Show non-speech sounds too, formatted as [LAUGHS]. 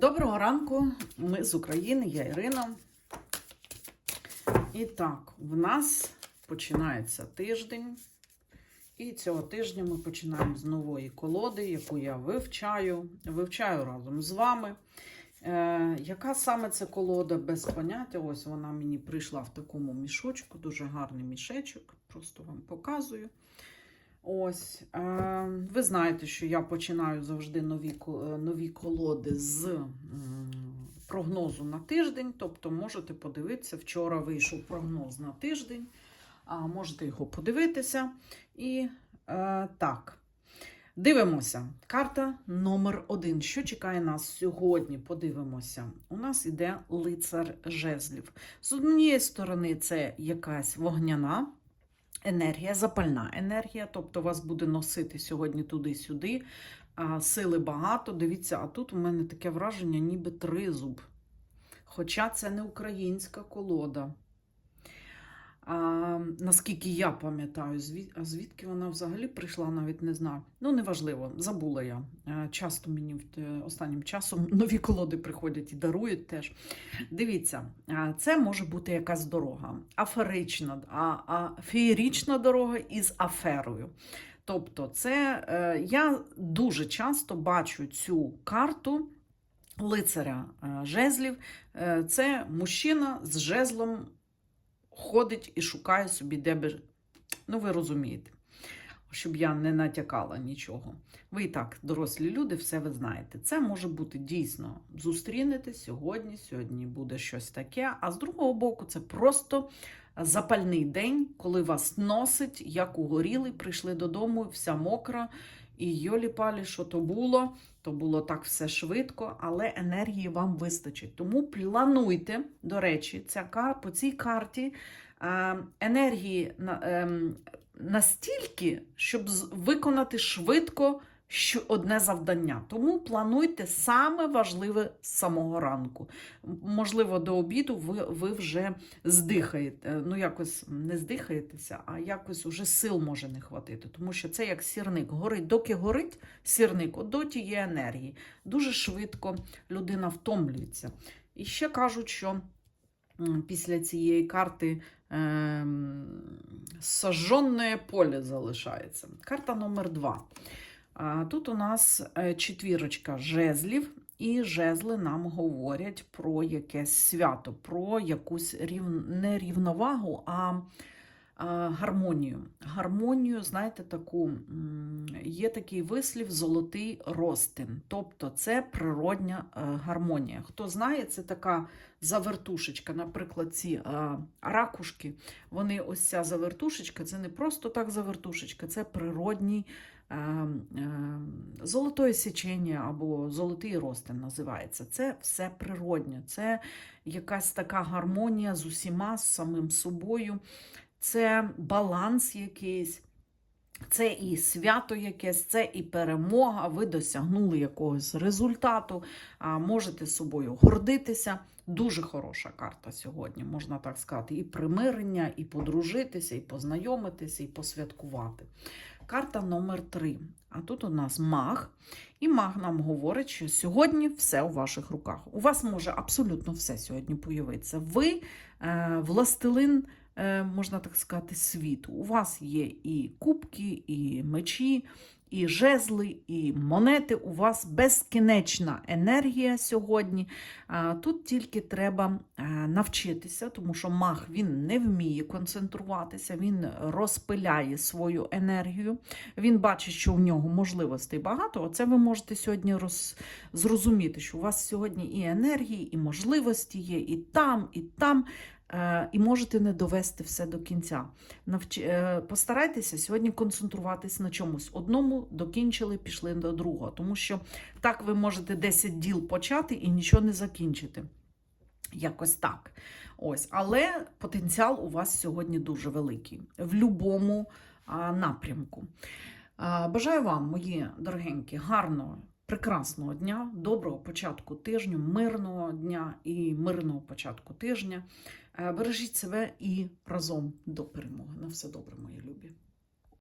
Доброго ранку, ми з України, я Ірина. І так, в нас починається тиждень. І цього тижня ми починаємо з нової колоди, яку я вивчаю. Вивчаю разом з вами. Е, яка саме це колода без поняття? Ось вона мені прийшла в такому мішочку, дуже гарний мішечок. Просто вам показую. Ось, е, ви знаєте, що я починаю завжди нові, е, нові колоди з прогнозу на тиждень. Тобто можете подивитися, вчора вийшов прогноз на тиждень, а можете його подивитися. І е, так, дивимося. Карта номер один. Що чекає нас сьогодні? Подивимося. У нас іде лицар жезлів. З однієї сторони, це якась вогняна енергія, запальна енергія, тобто вас буде носити сьогодні туди-сюди. Сили багато. Дивіться, а тут у мене таке враження, ніби тризуб. Хоча це не українська колода. А, наскільки я пам'ятаю, звідки вона взагалі прийшла, навіть не знаю. Ну, неважливо, забула я. Е, Часто мені е, останнім часом [LAUGHS] нові колоди приходять і дарують теж. Дивіться, це може бути якась дорога, аферична, а, а феєрічна дорога із аферою. Тобто, це е, я дуже часто бачу цю карту лицаря е, жезлів. Е, це мужчина з жезлом ходить і шукає собі, де би. Ну, ви розумієте, щоб я не натякала нічого. Ви і так, дорослі люди, все ви знаєте. Це може бути дійсно зустрінете сьогодні, сьогодні буде щось таке. А з другого боку, це просто запальний день, коли вас носить, як угорілий, прийшли додому, вся мокра. І йолі-палі, що то було, то було так все швидко, але енергії вам вистачить. Тому плануйте, до речі, ця, кар- по цій карті е, енергії на, ем, настільки, щоб виконати швидко що одне завдання. Тому плануйте саме важливе з самого ранку. Можливо, до обіду ви, ви вже здихаєте. Ну, якось не здихаєтеся, а якось уже сил може не хватити. Тому що це як сірник. Горить, доки горить сірник, от доті є енергії. Дуже швидко людина втомлюється. І ще кажуть, що після цієї карти ем, сожженне поле залишається. Карта номер два. Тут у нас е, четвірочка жезлів, і жезли нам говорять про якесь свято, про якусь рів... не рівновагу, а, а гармонію. Гармонію, знаєте, таку є такий вислів золотий ростин. Тобто це природня е, гармонія. Хто знає, це така завертушечка, наприклад, ці е, ракушки. Вони ось ця завертушечка, це не просто так завертушечка, це природній е, е, золотое січення або золотий ростин називається. Це все природнє, це якась така гармонія з усіма, з самим собою, це баланс якийсь. Це і свято якесь, це і перемога. Ви досягнули якогось результату, а можете собою гордитися. Дуже хороша карта сьогодні, можна так сказати, і примирення, і подружитися, і познайомитися, і посвяткувати. Карта номер 3. А тут у нас маг. І маг нам говорить, що сьогодні все у ваших руках. У вас може абсолютно все сьогодні появитися. Ви е, властелин, е, можна так сказати, світу. У вас є і кубки, і мечі, і жезли, і монети. У вас безкінечна енергія сьогодні. Тут тільки треба е, навчитися, тому що маг він не вміє концентруватися, він розпиляє свою енергію. Він бачить, що в нього можливостей багато. Оце ви можете сьогодні роз... зрозуміти, що у вас сьогодні і енергії, і можливості є, і там, і там. Е, І можете не довести все до кінця. Е, Постарайтеся сьогодні концентруватись на чомусь. Одному докінчили, пішли до другого, тому що так ви можете 10 діл почати і нічого не закінчити. Якось так. Ось. Але потенціал у вас сьогодні дуже великий в будь-якому напрямку. Бажаю вам, мої дорогенькі, гарного, прекрасного дня, доброго початку тижню, мирного дня і мирного початку тижня. Е, Бережіть себе і разом до перемоги. На все добре, мої любі.